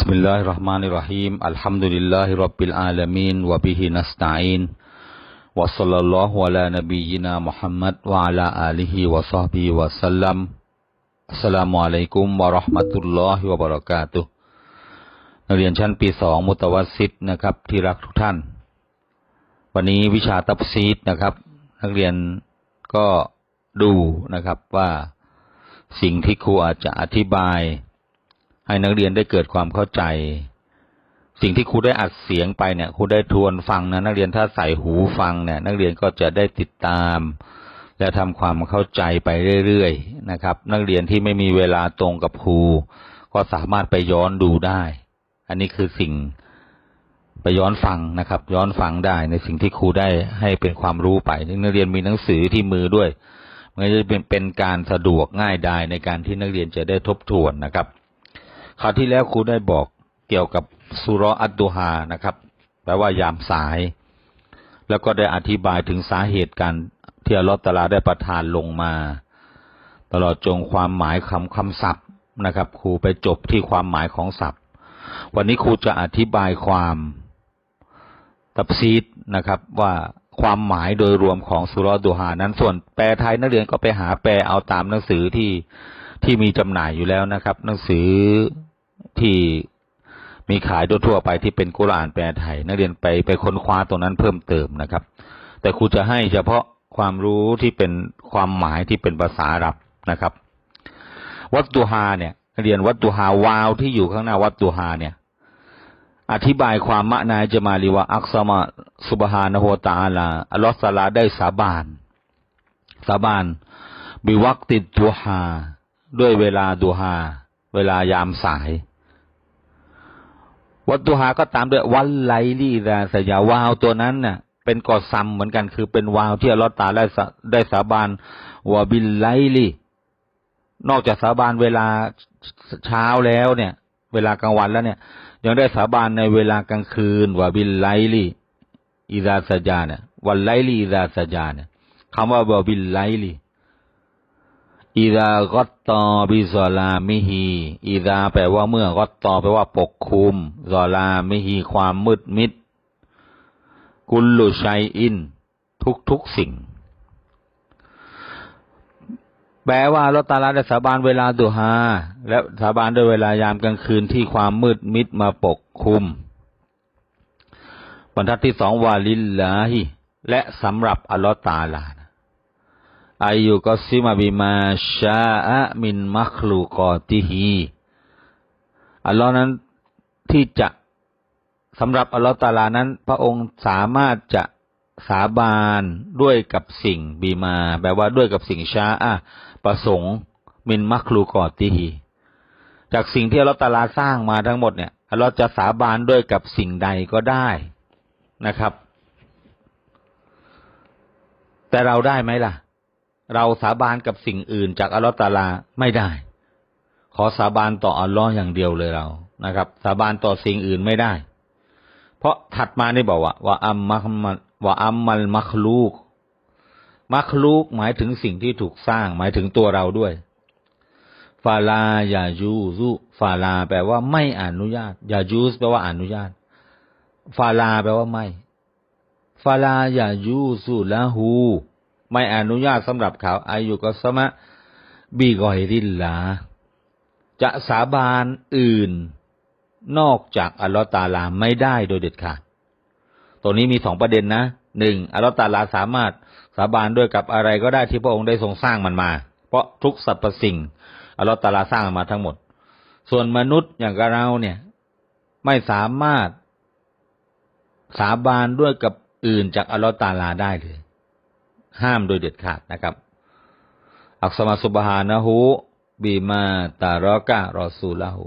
بسم الله الرحمن الرحيم الحمد لله رب العالمين وبه نستعين وصلى الله على نبينا محمد وعلى آله وصحبه وسلم السلام عليكم ورحمة الله وبركاته นักเรียนชั้นปีสองมุตวัสซิดนะครับ ที่รักทุกท่าน วันนี้วิชาตับซีดนะครับ นักเรียนก็ดูนะครับว่าสิ่งที่ครูอาจจะอธิบาย ให้นักเรียนได้เกิดความเข้าใจ สิ่งที่ครูได้อัดเสียงไปเนี่ยครูได้ทวนฟังนะนักเรียนถ้าใส่หูฟังเนี่ย นักเรียนก็จะได้ติดตาม และทำความเข้าใจไปเรื่อยๆนะครับ นักเรียนที่ไม่มีเวลาตรงกับครู ก็สามารถไปย้อนดูได้ อันนี้คือสิ่งไปย้อนฟังนะครับ ย้อนฟังได้ในสิ่งที่ครูได้ให้เป็นความรู้ไปนักเรียนมีหนังสือที่มือด้วยมันจะเป็นเป็นการสะดวกง่ายดายในการที่นักเรียนจะได้ทบทวนนะครับ คราวที่แล้วครูได้บอกเกี่ยวกับสุรอัตดูฮานะครับ แปลว่ายามสาย แล้วก็ได้อธิบายถึงสาเหตุการที่อัลลอฮฺตาลาได้ประทานลงมา ตลอดจงความหมายคำคำศัพท์นะครับ ครูไปจบที่ความหมายของศัพท์ วันนี้ครูจะอธิบายความตับซีดนะครับ ว่าความหมายโดยรวมของสุรดูฮานั้นส่วนแปลไทยนักเรียนก็ไปหาแปลเอาตามหนังสือที่ที่มีจำหน่ายอยู่แล้วนะครับ หนังสือ ที่มีขายทั่วไปที่เป็นกุรอานแปลไทย นักเรียนไปไปค้นคว้าตรงนั้นเพิ่มเติมนะครับ แต่ครูจะให้เฉพาะความรู้ที่เป็นความหมายที่เป็นภาษาอาหรับนะครับ วัตตุฮาเนี่ยเรียนวัตตุฮาวาวที่อยู่ข้างหน้าวัตตุฮาเนี่ย อธิบายความมะนายจะมาลีว่าอักษมะสุบฮานะโฮตาลาอัลลอฮฺสลาได้สาบาน สาบาน บิวักติดตุฮาด้วยเวลาดูฮาเวลายามสาย วัตตุฮาก็ตามด้วยวันไลลีดาสยาวาวตัวนั้นน่ะ เป็นกอซัมเหมือนกัน คือเป็นวาวที่อัลลอฮฺตาได้ได้สาบานวาบิลไลลีนอกจากสาบานเวลาเช้าแล้วเนี่ย เวลากลางวันแล้วเนี่ย ยังได้สาบานในเวลากลางคืนว่าบิลไลลีอิดาสจาเนี่ยวันไลลีอิดาสจาเนี่ยคำว่าบบิลไลลี อิดากัตตอบิซอลามิฮีอิดาแปลว่าเมื่อกัตตอแปลว่าปกคุมซอลามิฮีความมืดมิด กุลลุชัยอิน ทุกทุกสิ่ง แปลว่าลอตาลาได้สาบานเวลาดุฮาและสาบานด้วยเวลายามกลางคืนที่ความมืดมิดมาปกคุม บรรทัดที่สองวาลิลลาฮิและสำหรับอัลลอฮฺตาลา อายุกซิมาบิมาชาอะมินมัคลูกอติฮีอัลลอฮ์นั้นที่จะสำหรับอัลลอฮฺตาลานั้น พระองค์สามารถจะสาบานด้วยกับสิ่งบีมา แปลว่าด้วยกับสิ่งชาอะประสงค์ มินมัคลูกอติฮีจากสิ่งที่อัลลอฮฺตาลาสร้างมาทั้งหมดเนี่ยอัลลอฮ์จะสาบานด้วยกับสิ่งใดก็ได้นะครับ แต่เราได้ไหมล่ะ เราสาบานกับสิ่งอื่นจากอัลลอฮฺตาลาไม่ได้ ขอสาบานต่ออัลลอฮ์อย่างเดียวเลยเรานะครับ สาบานต่อสิ่งอื่นไม่ได้ เพราะถัดมาได้บอกว่าว่าอัมมัมว่าอัมมัลมัคลูกมัคลูกหมายถึงสิ่งที่ถูกสร้าง หมายถึงตัวเราด้วยฟาลายายูซุฟาลา แปลว่าไม่อนุญาตยายูสแปลว่าอนุญาตฟาลา แปลว่าไม่ฟาลายายูซุละหู ไม่อนุญาตสำหรับเขาอายุกสมะบีกอยริลลา จะสาบานอื่นนอกจากอัลลอฮฺตาลาไม่ได้โดยเด็ดขาดตัวนี้มีสองประเด็นนะหนึ่งอัลลอฮฺตาลาสามารถสาบานด้วยกับอะไรก็ได้ที่พระองค์ได้ทรงสร้างมันมา เพราะทุกสรรพสิ่งอัลลอฮฺตาลาสร้างมาทั้งหมด ส่วนมนุษย์อย่างเราเนี่ยไม่สามารถสาบานด้วยกับอื่นจากอัลลอฮฺตาลาได้เลย ห้ามโดยเด็ดขาดนะครับ อักษมาสุบฮานะฮูบีมาตารอกะรอซูลาหู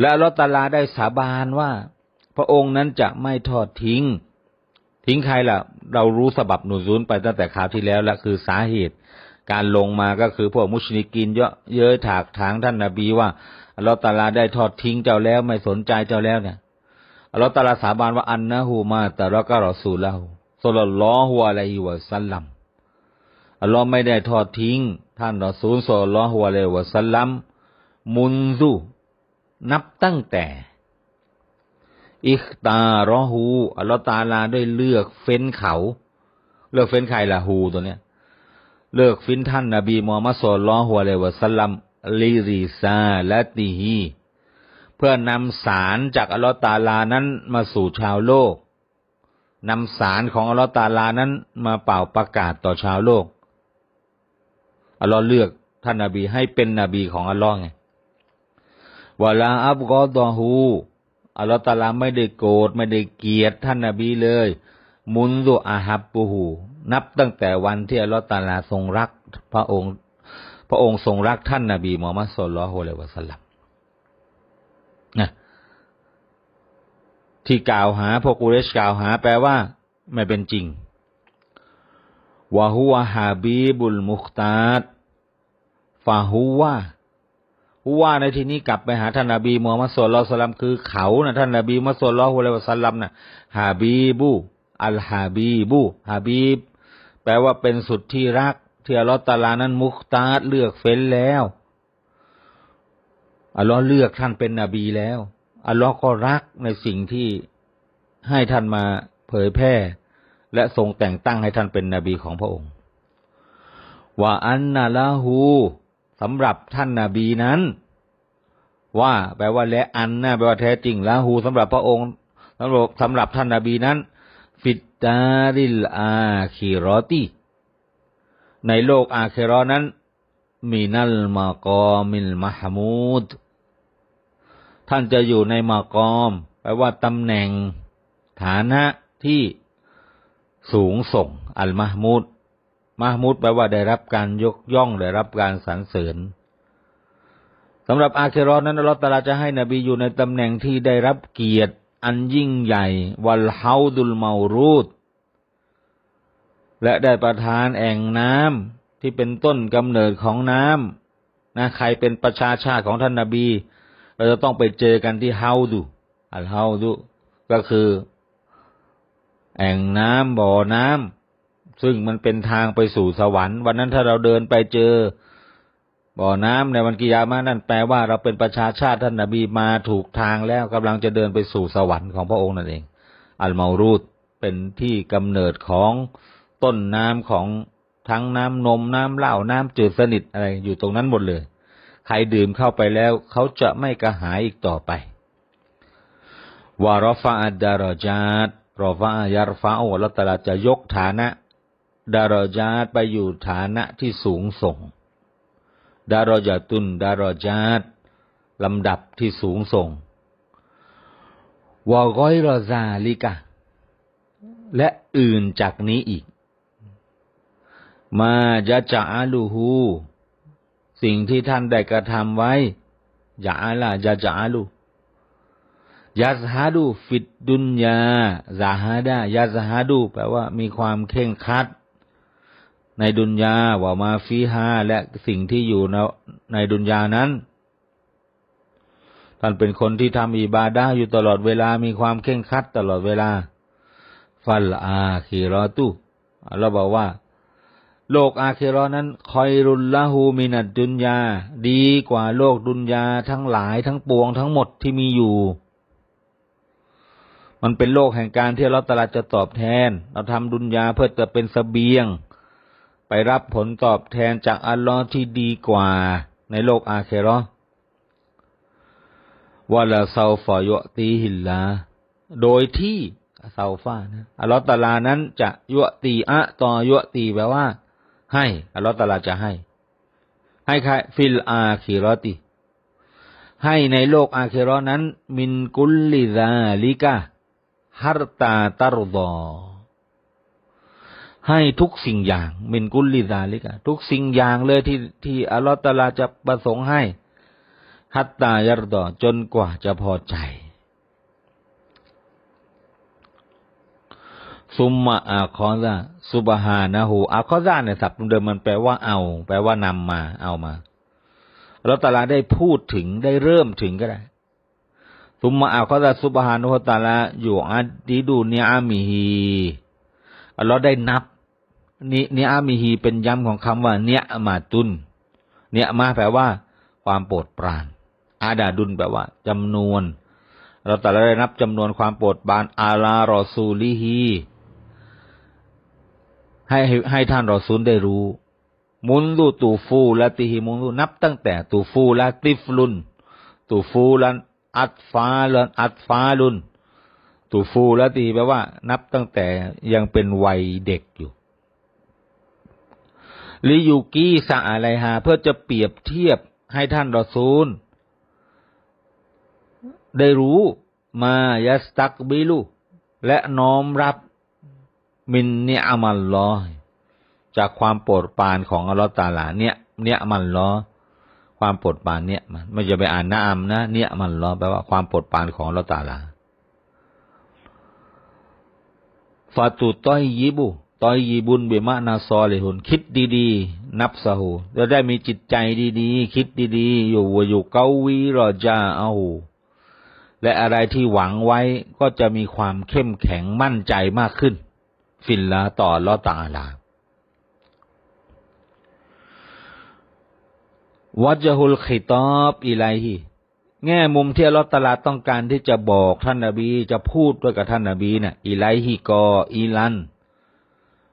และลอตาลาได้สาบานว่า พระองค์นั้นจะไม่ทอดทิ้ง ทิ้งใครล่ะ เรารู้สบับหนุซุนไปตั้งแต่คราวที่แล้วและคือสาเหตุ การลงมาก็คือพวกมุชลิกินเยอะเย้ยถากถางท่านนาบีว่าลอตาลาได้ทอดทิ้งเจ้าแล้วไม่สนใจเจ้าแล้วเนี่ยลอตาลาสาบานว่าอันนะฮูมาตารอกะรอซูลาหู สุลลอฮุอะลัยฮิวะสัลลัมอัลลอฮ์ไม่ได้ทอดทิ้ง ท่านรอซูลสุลลัลลอฮุอะลัยฮิวะสัลลัมมุนซุนับตั้งแต่ อิคตารอฮูอัลลอฮฺตาลาได้เลือกเฟ้นเขา เลือกเฟ้นใครล่ะฮูตัวเนี้ย เลือกฟินท่านนบีมูฮัมมัดสุลลัลฮุอะลัยฮิวะสัลลัมลิริซาและติฮีเพื่อนำสารจากอัลลอฮฺตาลานั้นมาสู่ชาวโลก นำสารของอัลลอฮฺตาลานั้นมาเป่าประกาศต่อชาวโลก อัลลอฮ์เลือกท่านนาบีให้เป็นนบีของอัลลอฮ์ไงวลาอับกอดอฮูอัลลอฮฺตาลาไม่ได้โกรธไม่ได้เกลียดท่านนาบีเลย มุนซุอาฮับปูฮูนับตั้งแต่วันที่อัลลอฮฺตาลาทรงรัก พระองค์ พระองค์ทรงรักท่านนาบีมูฮัมมัดสุลลัลฮุอะลัยวะสัลลัมนะ ที่กล่าวหาพวกกุเรชกล่าวหาแปลว่า ไม่เป็นจริงวะฮุวะฮาบีบุลมุคตาดฟาฮุวะฮุวะในที่นี้กลับไปหาท่านนบีมูฮัมมัดสุลลัลสลัมคือเขานะท่านนบีมุฮัมมัดสุลลัลฮุอะลัยวะสัลลัมนะฮาบีบูอัลฮาบีบูฮาบีบแปลว่าเป็นสุดที่รักที่อัลลอฮฺตาลานั้นมุคตาดเลือกเฟ้นแล้วอัลลอฮ์เลือกท่านเป็นนบีแล้ว อัลลอฮ์ก็รักในสิ่งที่ให้ท่านมาเผยแพร่ และทรงแต่งตั้งให้ท่านเป็นนบีของพระองค์ว่าอันนาละหูสำหรับท่านนาบีนั้น ว่าแปลว่าและอันนะแปลว่าแท้จริงละหูสำหรับพระองค์สำหรับสำหรับท่านนาบีนั้น ฟิตตาริลอาคิรอตีในโลกอาเครอนั้นมีนัลมากอมิลมหมูด ท่านจะอยู่ในมากอมแปลว่าตำแหน่ง ฐานะที่สูงส่ง อัลมหมูดมหมูดแปลว่าได้รับการยกย่องได้รับการสรรเสริญสำหรับอาเครอนนั้นอัลลอฮฺตาลาจะให้นบีอยู่ในตำแหน่งที่ได้รับเกียรติอันยิ่งใหญ่ วัลฮาดุลมารูดและได้ประทานแอ่งน้ำที่เป็นต้นกำเนิดของน้ำนะใครเป็นประชาชาติของท่านนาบี เราจะต้องไปเจอกันที่เฮาดูอัลเฮาดูก็คือ แอ่งน้ำบ่อน้ำซึ่งมันเป็นทางไปสู่สวรรค์ วันนั้นถ้าเราเดินไปเจอ บ่อน้ำในวันกิยามะนั่นแปลว่าเราเป็นประชาชาติท่านนบีมาถูกทางแล้วกำลังจะเดินไปสู่สวรรค์ของพระองค์นั่นเอง อัลมารูดเป็นที่กำเนิดของต้นน้ำของทั้งน้ำนมน้ำเหล้าน้ำจืดสนิทอะไรอยู่ตรงนั้นหมดเลย รดื่มเข้าไปแล้ว เขาจะไม่กระหายอีกต่อไปวารฟาอัดดารจาตรอฟายารฟาอัลตลาจะยกฐานะดารจาตไปอยู่ฐานะที่สูงส่ง ดารจาตุนดารจาตลำดับที่สูงส่งวากอยรอซาลิกะ และอื่นจากนี้อีก มาจะจะอาลูฮู สิ่งที่ท่านได้กระทำไว้อย่าอาลาจะจะอาลูยาซฮาดูฟิดดุนยาซาฮาดายาซฮาดูแปลว่ามีความเข่งคัด ในดุนยาว่ามาฟีฮาและสิ่งที่อยู่ในในดุนยานั้น ท่านเป็นคนที่ทำอิบาดาอยู่ตลอดเวลามีความเข่งคัดตลอดเวลา ฟัลอาคีรอตุเราบอกว่า โลกอาคิรอนั้นคอยรุลละหูมินัดดุนยา ดีกว่าโลกดุนยาทั้งหลายทั้งปวงทั้งหมดที่มีอยู่ มันเป็นโลกแห่งการที่เราตลาดจะตอบแทน เราทำดุนยาเพื่อจะเป็นสเสบียง ไปรับผลตอบแทนจากอัลลอฮ์ที่ดีกว่าในโลกอาเครอวะลาซาฟอยตีหิลลา โดยที่ซาฟานะอัลลอฮ์ตาลานั้นจะยุตีอะต่อยุตีแปลว่า ให้อัลลอฮ์ตาลาจะให้ ให้ใครฟิลอาคิรอติ ให้ในโลกอาเครอนั้น มินกุลลิซาลิกาฮารตาตารดอให้ทุกสิ่งอย่าง มินกุลลิซาลิกะทุกสิ่งอย่างเลยที่ที่อัลลอฮฺตาลาจะประสงค์ให้ฮัตตายารดอจนกว่าจะพอใจ ซุมมาอาคอซาซุบฮานะฮูอาคอซาเนี่ยศัพท์เดิมมันแปลว่าเอา แปลว่านำมา เอามาอัลลอฮฺตาลาได้พูดถึงได้เริ่มถึงก็ได้ทุมมาอัลลอฮฺซุบฮานุฮตาลาอยู่อัดดีดูเนียมิฮีอัลลอฮ์ได้นับนี่เนียมิฮีเป็นย้ำของคำว่า เนียมาตุนเนียมาแปลว่า ความโปรดปราน อาดาดุลแปลว่าจำนวน เราแต่ละได้นับจำนวนความโปรดปรานอาลารอซูลิฮี ให้ให้ให้ท่านรอซูลได้รู้ มุนลูตูฟูละติฮิมุนลูนับตั้งแต่ตูฟูละติฟลุนตูฟูลันอัตฟาลันอัตฟาลุนตูฟูละติแปลว่า นับตั้งแต่ยังเป็นวัยเด็กอยู่ลิยูกีสะอะไรฮะเพื่อจะเปรียบเทียบให้ท่านรอซูล ได้รู้มายัสตักบิลูและน้อมรับ มินเนียมัลลอจากความโปรดปานของอัลลอฮฺตาลาเนี่ยเนี่ยมันลอความโปรดปานเนี่ยมันไม่จะไปอ่านนะอัมนะเนี่ยมันลอแปลว่าความโปรดปานของอัลลอฮฺตาลาฟาตุต้อยยิบุต้อยยิบุนเบมะนาซอเลยหุนคิดดีๆ นับสหูจะได้มีจิตใจดีๆ คิดดีๆ อยู่อยู่เกาวีรอจาอาหูและอะไรที่หวังไว้ก็จะมีความเข้มแข็งมั่นใจมากขึ้น ฟินละต่อลอตาลาวัจฮุลขิตอบอิไลฮีแง่มุมที่อัลลอฮฺตาลาต้องการที่จะบอกท่านนาบีจะพูดด้วยกับท่านนาบีเนี่ยอิไลฮีกออีลัน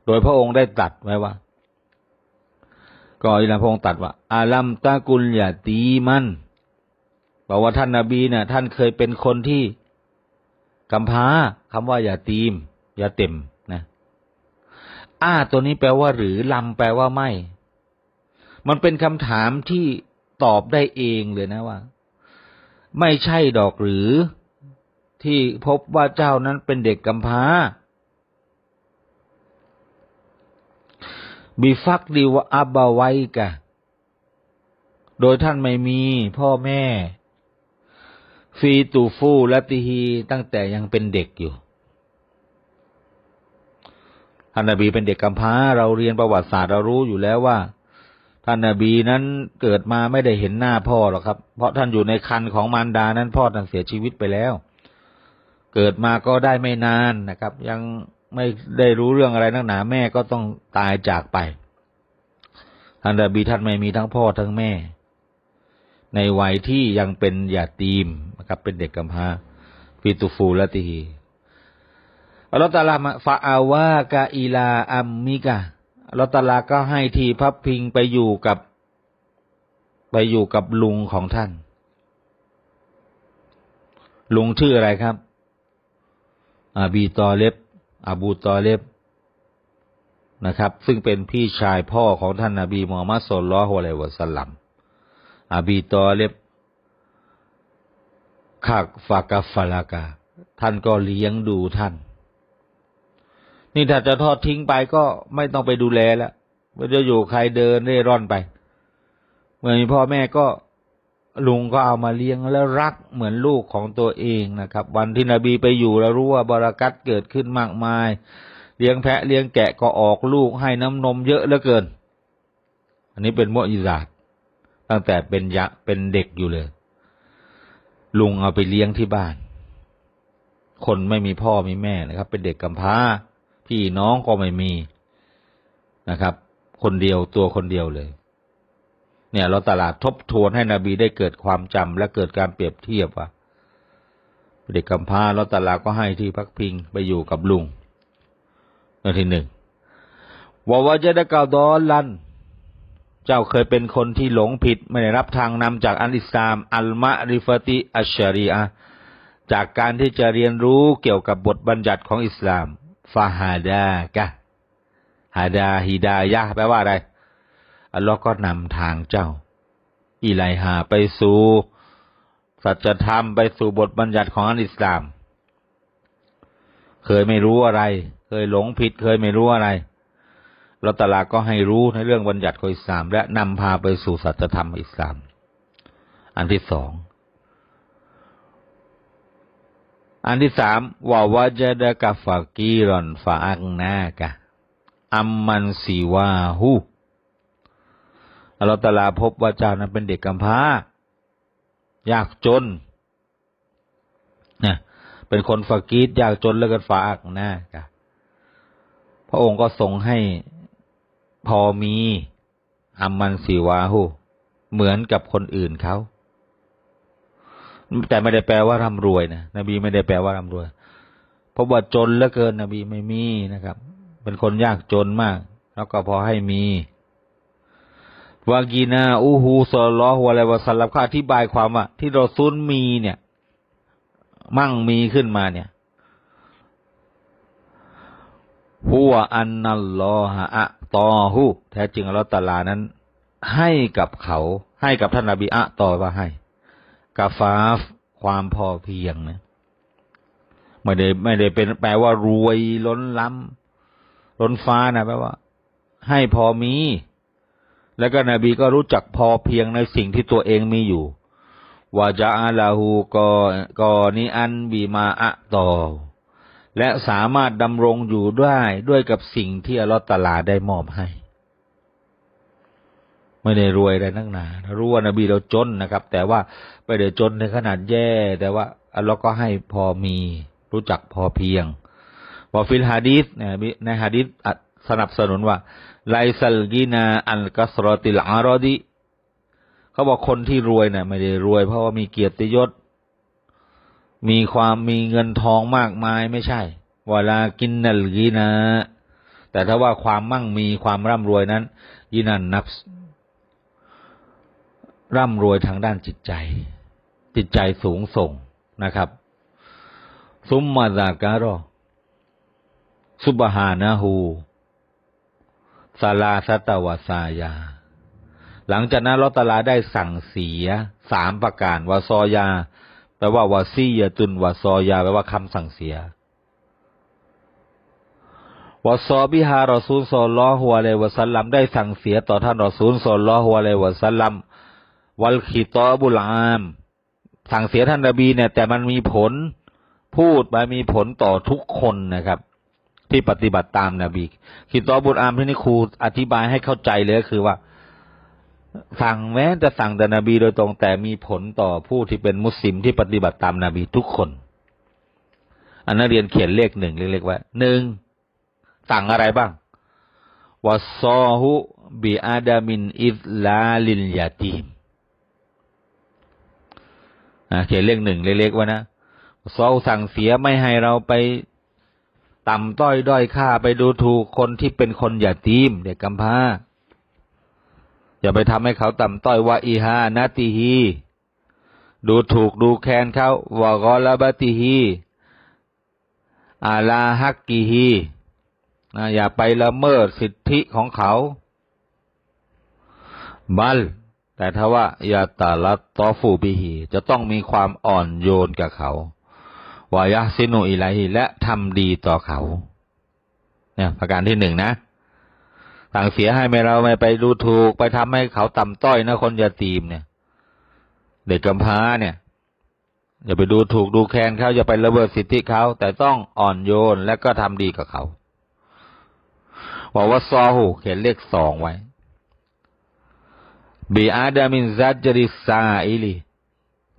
โดยพระองค์ได้ตรัสไว้ว่าก็อิลันพระองค์ตรัสว่า อาลัมตะกุลยาตีมันบอกว่าท่านนาบีเนี่ยท่านเคยเป็นคนที่กำพร้าคำว่าอย่าตีมอย่าเต็ม อ้าตัวนี้แปลว่าหรือลำแปลว่าไม่ มันเป็นคำถามที่ตอบได้เองเลยนะว่า ไม่ใช่ดอกหรือ ที่พบว่าเจ้านั้นเป็นเด็กกำพร้าบิฟักดีวะอับบาไวกะ โดยท่านไม่มีพ่อแม่ ฟีตูฟู และติฮีตั้งแต่ยังเป็นเด็กอยู่ ท่านนบีเป็นเด็กกำพร้า เราเรียนประวัติศาสตร์เรารู้อยู่แล้วว่า ท่านนบีนั้นเกิดมาไม่ได้เห็นหน้าพ่อหรอกครับ เพราะท่านอยู่ในคันของมารดานั้นพ่อท่านเสียชีวิตไปแล้ว เกิดมาก็ได้ไม่นานนะครับ ยังไม่ได้รู้เรื่องอะไรนักหนาแม่ก็ต้องตายจากไป ท่านนบีท่านไม่มีทั้งพ่อทั้งแม่ ในวัยที่ยังเป็นยาตีมนะครับเป็นเด็กกำพร้าฟิตูฟูละตีฮี อัลลอฮฺตลามาฟาอาวากาอีลาอัมมิกะอัลลอฮฺตลาก็ให้ทีพับพิงไปอยู่กับ ไปอยู่กับลุงของท่าน ลุงชื่ออะไรครับอาบีตอเลบอาบูตอเลบนะครับ ซึ่งเป็นพี่ชายพ่อของท่านนาบีมูฮัมมัดสุลลัลฮุอะลัยวะสัลลัมอาบีตอเลบขักฟากาฟาลากาท่านก็เลี้ยงดูท่าน นี่ถ้าจะทอดทิ้งไปก็ไม่ต้องไปดูแลแล้วไม่จะอยู่ใครเดินเร่ร่อนไป เมื่อมีพ่อแม่ก็ลุงก็เอามาเลี้ยงแล้วรักเหมือนลูกของตัวเองนะครับ วันที่นบีไปอยู่แล้วรู้ว่าบารักัตเกิดขึ้นมากมาย เลี้ยงแพะเลี้ยงแกะก็ออกลูกให้น้ำนมเยอะเหลือเกิน อันนี้เป็นมุอิซาตตั้งแต่เป็นยะเป็นเด็กอยู่เลย ลุงเอาไปเลี้ยงที่บ้าน คนไม่มีพ่อมีแม่นะครับ เป็นเด็กกำพร้า พี่น้องก็ไม่มีนะครับ คนเดียวตัวคนเดียวเลย เนี่ย เราตลาดทบทวนให้นบีได้เกิดความจำและเกิดการเปรียบเทียบว่าเด็กกำพร้าเราตลาดก็ให้ที่พักพิงไปอยู่กับลุงเรื่องที่หนึ่งวาวาจะด้กาดอนลัน เจ้าเคยเป็นคนที่หลงผิด ไม่ได้รับทางนำจากอันอิสลาม อัลมะริฟติอัชชารีอะจากการที่จะเรียนรู้เกี่ยวกับบทบัญญัติของอิสลาม ฟาฮาดากะฮาดาฮิดายะแปลว่าอะไร อัลลอฮ์ก็นำทางเจ้า อิไลฮาไปสู่สัจธรรมไปสู่บทบัญญัติของอันอิสลาม เคยไม่รู้อะไร เคยหลงผิด เคยไม่รู้อะไรเราตลาก็ให้รู้ในเรื่องบัญญัติของอิสลาม และนำพาไปสู่สัจธรรมอิสลาม อันที่สอง อันที่สามวาวาจดะกะฟากีรอนฟาอักนากะอัมมันสีวาหูอัลอตลาพบว่าเจ้านั้นเป็นเด็กกำพร้ายากจนนะเป็นคนฟากีดยากจนแล้วก็ฟาอักนากะพระองค์ก็ทรงให้พอมีอัมมันสีวาหูเหมือนกับคนอื่นเขา แต่ไม่ได้แปลว่าร่ำรวยนะนบีไม่ได้แปลว่าร่ำรวย เพราะว่าจนเหลือเกินนบีไม่มีนะครับ เป็นคนยากจนมาก แล้วก็พอให้มีวากีนาอูฮูซอลลอฮุอะลัยวะสัลลัมเขาอธิบายความว่าที่เราซุนมีเนี่ย มั่งมีขึ้นมาเนี่ยหัวอันนัลลอฮะอะตอฮูแท้จริงอัลลอฮฺตะอาลานั้น ให้กับเขา ให้กับท่านนบีอะตอว่าให้ กาฟาฟความพอเพียงนะไม่ได้ไม่ได้เป็นแปลว่ารวยล้นล้ำล้นฟ้านะแปลว่า ให้พอมี แล้วก็นบีก็รู้จักพอเพียงในสิ่งที่ตัวเองมีอยู่วาจาอาลาหูกอกอนิอันบีมาอะตอและสามารถดำรงอยู่ได้ด้วยกับสิ่งที่อัลลอฮฺตะลาได้มอบให้ ไม่ได้รวยอะไรนักหนา รู้ว่านบีเราจนนะครับ แต่ว่าไม่ได้จนในขนาดแย่ แต่ว่าอัลลอฮ์ก็ให้พอมี รู้จักพอเพียงวอฟิลฮะดีษเนี่ยในฮะดีษสนับสนุนว่าไลซัลกีนาอัลกัสรติลอารอดีเขาบอกคนที่รวยเนี่ยไม่ได้รวย เพราะว่ามีเกียรติยศ มีความมีเงินทองมากมายไม่ใช่เวลากินนัลกีนา แต่ถ้าว่าความมั่งมีความร่ำรวยนั้นยินันนับ ร่ำรวยทางด้านจิตใจ จิตใจสูงส่งนะครับซุมมาซาการอซุบฮานะฮูซาลาสตาวาซายา หลังจากนั้นลอตลาได้สั่งเสียสามประการวาซอยา แปลว่าวาซียตุนวาซอยา แปลว่าคำสั่งเสียวาซอบิฮารอซูลซอลลอฮุอะลัยวะสัลลัมได้สั่งเสียต่อท่านรอซูลซอลลอฮุอะลัยวะสัลลัม วัลคิตอบุลาม สั่งเสียท่านนบีเนี่ย แต่มันมีผลพูดไปมีผลต่อทุกคนนะครับ ที่ปฏิบัติตามนาบีคิตอบุลามที่นี่ครูอธิบายให้เข้าใจเลยก็คือว่า สั่งแม้จะสั่งแต่นบีโดยตรง แต่มีผลต่อผู้ที่เป็นมุสลิมที่ปฏิบัติตามนาบีทุกคน อันนักเรียนเขียนเลขหนึ่งเล็กๆไว้หนึ่งสั่งอะไรบ้างวะซอฮุบิอาดามินอิสลาลินยาตีม เขียนเลขหนึ่งเล็กๆไว้นะซอสั่งเสียไม่ให้เราไปต่ำต้อยด้อยค่าไปดูถูกคนที่เป็นคนอย่าตีม เด็กกำพร้า อย่าไปทำให้เขาต่ำต้อยว่าอีฮานาติฮีดูถูกดูแคลนเขาวากอลาบติฮีอาลาฮักกีฮีนะอย่าไปละเมิดสิทธิของเขา บัล แต่ถ้าว่าอย่าตาลัดตอฟูบิฮีจะต้องมีความอ่อนโยนกับเขาวายะซินุอิไลฮิและทำดีต่อเขา เนี่ยประการที่หนึ่งนะสั่งเสียให้ไม่เราไม่ไปดูถูก ไปทำให้เขาต่ำต้อยนะคนยาตีมเนี่ย เด็กกำพร้าเนี่ยอย่าไปดูถูกดูแคลนเขาอย่าไปละเมิดสิทธิเขา แต่ต้องอ่อนโยนและก็ทำดีกับเขาบอกว่าซอหูเขียนเลขสองไว้ บีอาดามินซัจริซาอิลี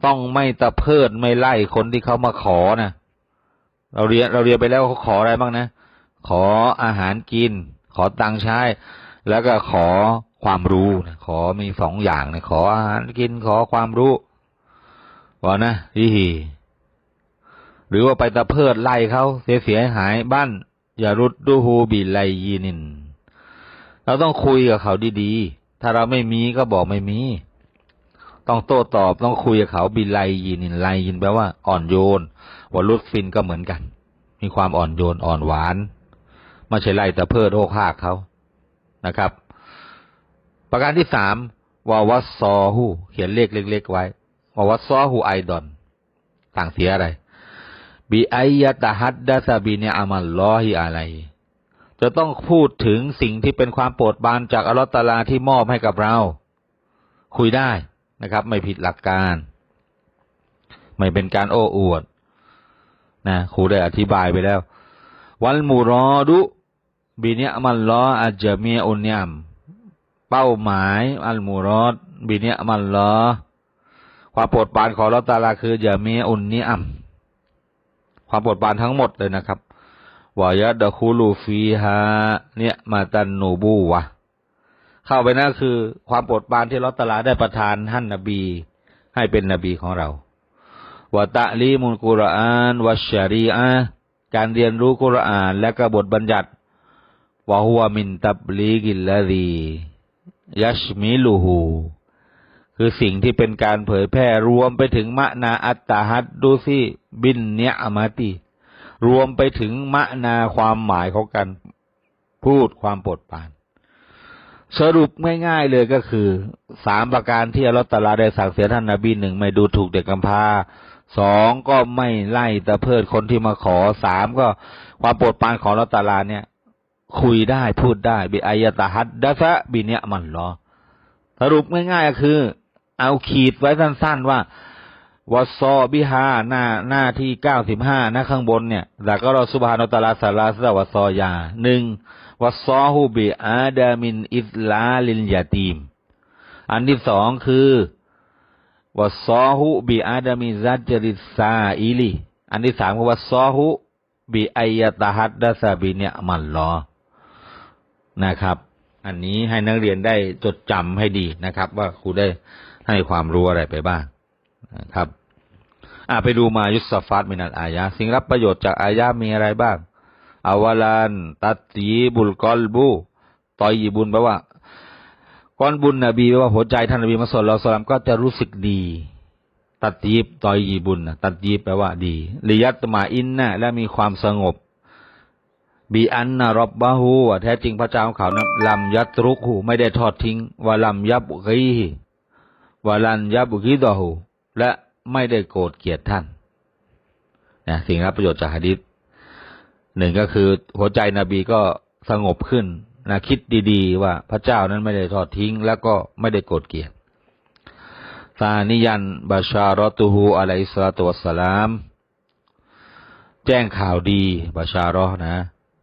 ต้องไม่ตะเพิดไม่ไล่คนที่เขามาขอนะเราเรียนเราเรียนไปแล้วเขาขออะไรบ้างนะ ขออาหารกิน ขอตังค์ใช้ แล้วก็ขอความรู้นะขอมีสองอย่างนะขออาหารกินขอความรู้ว่านะฮีหรือว่าไปตะเพิดไล่เขาเสียเสียหายบ้านอย่ารุดดูฮูบีไลยีนิน เราต้องคุยกับเขาดีๆ ถ้าเราไม่มีก็บอกไม่มี ต้องโต้ตอบต้องคุยกับเขาบินไลยินไลยินแปลว่าอ่อนโยนวอลุดฟินก็เหมือนกัน มีความอ่อนโยนอ่อนหวานไม่ใช่ไล่แต่เพื่อโรคหากเขานะครับ ประการที่สามวาวัสซอหูเขียนเลขเล็กๆไว้วาวัสซอหูไอดอนต่างเสียอะไรบีไอยะตาฮัดดาซาบีเนอามัลลอฮิอะไร จะต้องพูดถึงสิ่งที่เป็นความโปรดปรานจากอัลลอฮฺตาลาที่มอบให้กับเรา คุยได้นะครับ ไม่ผิดหลักการ ไม่เป็นการโอ้อวดนะครูได้อธิบายไปแล้ว วัลมูรอดุบีเนียมันลออาจจะมีอุนยมเป้าหมายอัลมูรอดบีเนียมันลอความโปรดปรานของลอตาลาคือจะมีอุนเนียมความโปรดปรานทั้งหมดเลยนะครับ วายะดะคูลูฟีฮาเนี่ยมาตันนูบูวะเข้าไปนั่นคือ ความโปรดปรานที่ลอตตลาได้ประทานท่านนบี ให้เป็นนบีของเราวะตะลีมุลกุรอานวะชารีอะการเรียนรู้กุรอาน และก็บทบัญญัติวะฮุวะมินตับลีกิลลาดียัชมิลูฮูคือสิ่งที่เป็นการเผยแพร่รวมไปถึงมะนาอัตตาฮัดดูซิบินเนียอมาติ รวมไปถึงมะนาความหมายของการพูดความโปรดปราน สรุปง่ายๆเลยก็คือสามประการที่อัลตลาได้สั่งเสียท่านนาบีหนึ่งไม่ดูถูกเด็กกำพร้าสองก็ไม่ไล่ตะเพิดคนที่มาขอสามก็ความโปรดปรานของอัลตะอาลาเนี่ย คุยได้พูดได้บิอายตะฮัดดะฟะบิเนียมันรอสรุปง่ายๆก็คือ เอาขีดไว้สั้น ๆว่า วอซอบิฮาหน้าหน้าที่เก้าสิบห้าหนะข้างบนเนี่ยแต่ก็เราสุบฮานตะลาสาลาสะวะซอยาหนึ่งวะซอฮูบิอาดามินอิสลาลินยาตีม อันที่สองคือวะซอฮูบิอาดามิซัจริซาอิลีอันที่สามคือวะซอฮูบิอายะตะฮัดดะซาบิเนมันรอนะครับ อันนี้ให้นักเรียนได้จดจำให้ดีนะครับ ว่าครูได้ให้ความรู้อะไรไปบ้างนะครับ อ่าไปดูมายุสฟัตมินันอายะสิ่งรับประโยชน์จากอายะมีอะไรบ้างอาวลันตัตตีบุลกอลบูตอยบุญแปลว่าก้อนบุญนบีแปลว่าหัวใจท่านนบีมุสลิมก็จะรู้สึกดี ตัดยีบตอยยีบุญนะตัดยีบแปลว่าดีลิยัตมาอินนะและมีความสงบบีอันนารบบาหูแท้จริงพระเจ้าของเขานั้นลำยัตรุกหูไม่ได้ทอดทิ้งวาลัมยับกีวาลันยับกีดอหูและ ไม่ได้โกรธเกลียดท่านนะสิ่งรับประโยชน์จากฮะดิษหนึ่งก็คือหัวใจนบีก็สงบขึ้นนะคิดดีๆ ว่าพระเจ้านั้นไม่ได้ทอดทิ้ง แล้วก็ไม่ได้โกรธเกลียดซานิยันบาชารอตูฮูอะลัยสลาตุวัสสลาม แจ้งข่าวดีบาชารอนะ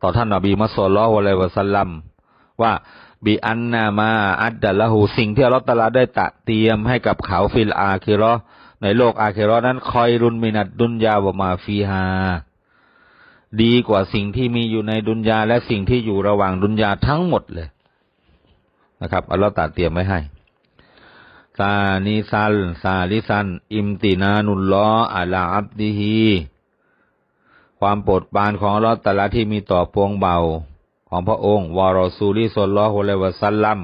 ต่อท่านนบีมุสลิมอะลัยวะสัลลัมว่าบีอันนามาอัดดัลละหูสิ่งที่อัลลอฮฺตะอาลาได้ตะเตรียมให้กับเขาฟิลอาคิรอ ในโลกอาเครอนั้นคอยรุนมินัดดุนยาวะมาฟีฮา ดีกว่าสิ่งที่มีอยู่ในดุนยาและสิ่งที่อยู่ระหว่างดุนยาทั้งหมดเลยนะครับอัลลอฮฺตะเตรียมไว้ให้ซานิซัลซาลิซัน อิมตินานุลลออัลาอับดิฮีความโปรดปรานของอัลลอฮฺตะลาที่มีต่อปวงเบา ของพระองค์ วารอซูลีสลลอฮุอะลัยวะซัลลัม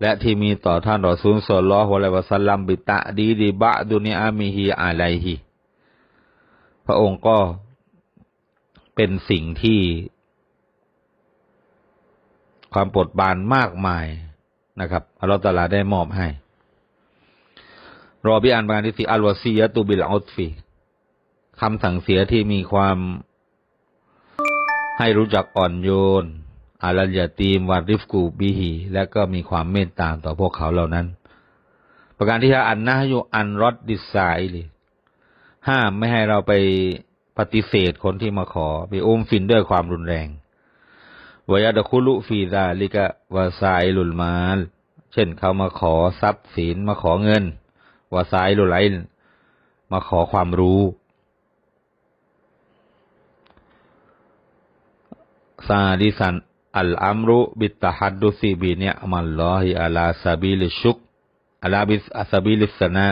และที่มีต่อท่านรอซูลสลลอฮุอะลัยวะซัลลัมบิตะดีดีบะดุนีอามิฮีอาไลฮีพระองค์ก็เป็นสิ่งที่ ความปรดปรานมากมายนะครับอัลลอฮฺตาลาได้มอบให้ รอบิอันบานที่สี่อัลวาซียะตูบิลอัลฟีคำสั่งเสียที่มีความให้รู้จักอ่อนโยน อาลัญญาตีมวัดริฟกูบิฮีและก็มีความเมตตาต่อพวกเขาเหล่านั้น ประการที่ห้าอันนะยุอันรอดดิสายลีห้ามไม่ให้เราไปปฏิเสธคนที่มาขอไปอุ้มฟินด้วยความรุนแรงวยาดคุลุฟีดาลิกะวาซายลุลมาลเช่นเขามาขอทรัพย์สินมาขอเงินวาซายลุไลมาขอความรู้ซาดิสัน อัลอัมรุบิตฮัดดุซีบีเนียมัลลอฮิอาลาซาบิลิชุกอาลาบิสอาซาบิลิสนะ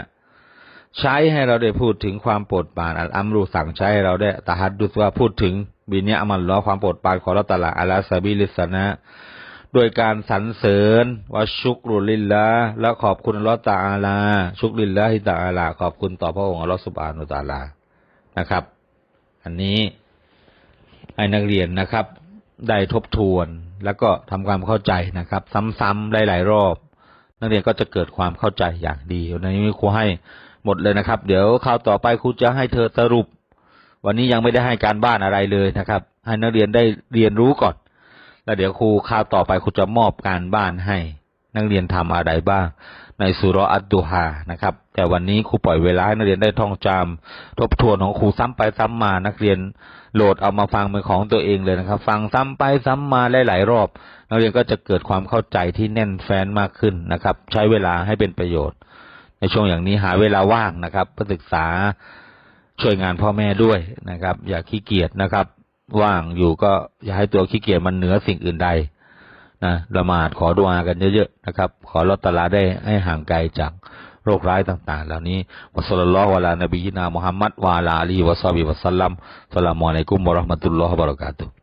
ใช้ให้เราได้พูดถึงความโปรดปรานอัลอัมรุสั่งใช้ให้เราได้ตะฮัดดุสว่าพูดถึงบีเนียมัลลอความโปรดปรานของเราตลาอาลาซาบิลิสนะโดยการสรรเสริญว่าชุกรุลิลละและขอบคุณอัลลอฮฺตาอาลา ชุกลิลละฮิตาอาลา ขอบคุณต่อพระองค์อัลลอฮฺสุบานุตาลานะครับ อันนี้ให้นักเรียนนะครับ ได้ทบทวน แล้วก็ทำความเข้าใจนะครับ ซ้ำๆหลายๆรอบ นักเรียนก็จะเกิดความเข้าใจอย่างดีวันนี้ครูให้หมดเลยนะครับ เดี๋ยวคราวต่อไปครูจะให้เธอสรุป วันนี้ยังไม่ได้ให้การบ้านอะไรเลยนะครับ ให้นักเรียนได้เรียนรู้ก่อน แล้วเดี๋ยวครูคราวต่อไปครูจะมอบการบ้านให้ นักเรียนทำอะไรบ้าง ในสุรอัตดูฮานะครับ แต่วันนี้ครูปล่อยเวลาให้นักเรียนได้ท่องจำทบทวนของครูซ้ำไปซ้ำมานักเรียนโหลดเอามาฟังเป็นของตัวเองเลยนะครับ ฟังซ้ำไปซ้ำมาหลายๆรอบ นักเรียนก็จะเกิดความเข้าใจที่แน่นแฟ้นมากขึ้นนะครับ ใช้เวลาให้เป็นประโยชน์ ในช่วงอย่างนี้หาเวลาว่างนะครับเพื่อศึกษาช่วยงานพ่อแม่ด้วยนะครับ อย่าขี้เกียจนะครับ ว่างอยู่ก็อย่าให้ตัวขี้เกียจมันเหนือสิ่งอื่นใด นะละหมาดขอดุอากันเยอะๆนะครับ ขอลอตตาลาได้ให้ห่างไกลจากโรคร้ายต่างๆ เหล่านี้วะซัลลัลลอฮุอะลานบีนามุฮัมมัดวะลาอาลีวะซาบิวะสัลลัมสลามอะลัยกุมวะราะห์มะตุลลอฮ์วะบะเราะกาตุฮ์